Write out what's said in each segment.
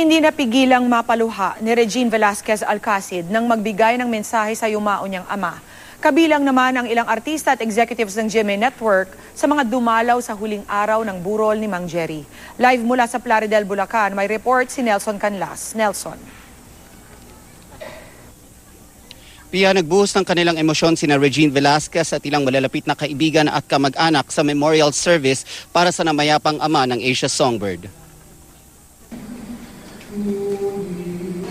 Hindi napigilang mapaluha ni Regine Velasquez Alcacid nang magbigay ng mensahe sa yumao niyang ama. Kabilang naman ang ilang artista at executives ng GMA Network sa mga dumalaw sa huling araw ng burol ni Mang Jerry. Live mula sa Plaridel, Bulacan, may report si Nelson Canlas. Nelson. Pia nagbuhos ng kanilang emosyon sina Regine Velasquez at ilang malalapit na kaibigan at kamag-anak sa memorial service para sa namayapang ama ng Asia Songbird.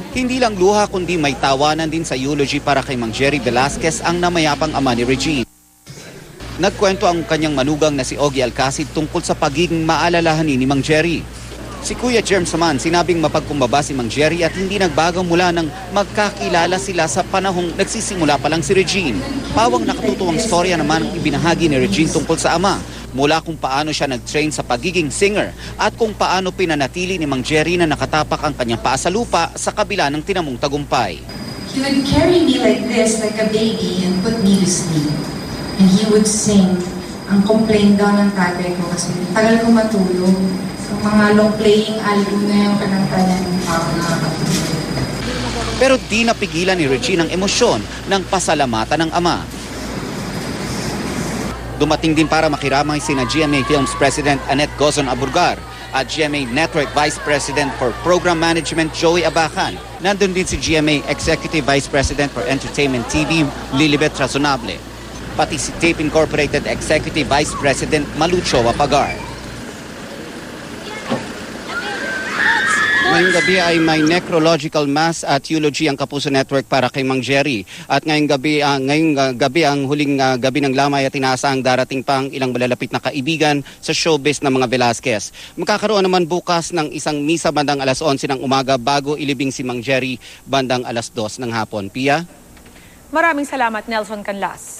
Hindi lang luha kundi may tawanan din sa eulogy para kay Mang Jerry Velasquez ang namayapang ama ni Regine. Nagkwento ang kanyang manugang na si Ogie Alcacid tungkol sa pagiging maalalahanin ni Mang Jerry. Si Kuya Jerm Saman sinabing mapagkumbaba si Mang Jerry at hindi nagbago mula nang magkakilala sila sa panahong nagsisimula pa lang si Regine. Pawang nakatutuwang storya naman ang ibinahagi ni Regine tungkol sa ama mula kung paano siya nag-train sa pagiging singer at kung paano pinanatili ni Mang Jerry na nakatapak ang kanyang paa sa lupa sa kabila ng tinamong tagumpay. He would carry me like this, like a baby, and put me to sleep. And he would sing. Ang complaint daw ng tatay ko kasi tagal ko matulog. So, mga long-playing album na yung kananta niya ng tao nakakatulog. Pero di napigilan ni Regine ang emosyon ng pasalamatan ng ama. Dumating din para makiramay sina GMA Films President Annette Gozon Aburgar at GMA Network Vice President for Program Management Joey Abacan. Nandun din si GMA Executive Vice President for Entertainment TV Lilibet Razonable. Pati si Tape Incorporated Executive Vice President Malucho Wapagar. Ngayong gabi ay may necrological mass at eulogy ang Kapuso Network para kay Mang Jerry. At ngayong gabi, ah, ngayong ah, gabi ang huling ah, gabi ng lamay at inaasahang darating pang ilang malalapit na kaibigan sa showbiz ng mga Velasquez. Magkakaroon naman bukas ng isang misa bandang alas 11 ng umaga bago ilibing si Mang Jerry bandang alas 2 ng hapon. Pia? Maraming salamat, Nelson Canlas.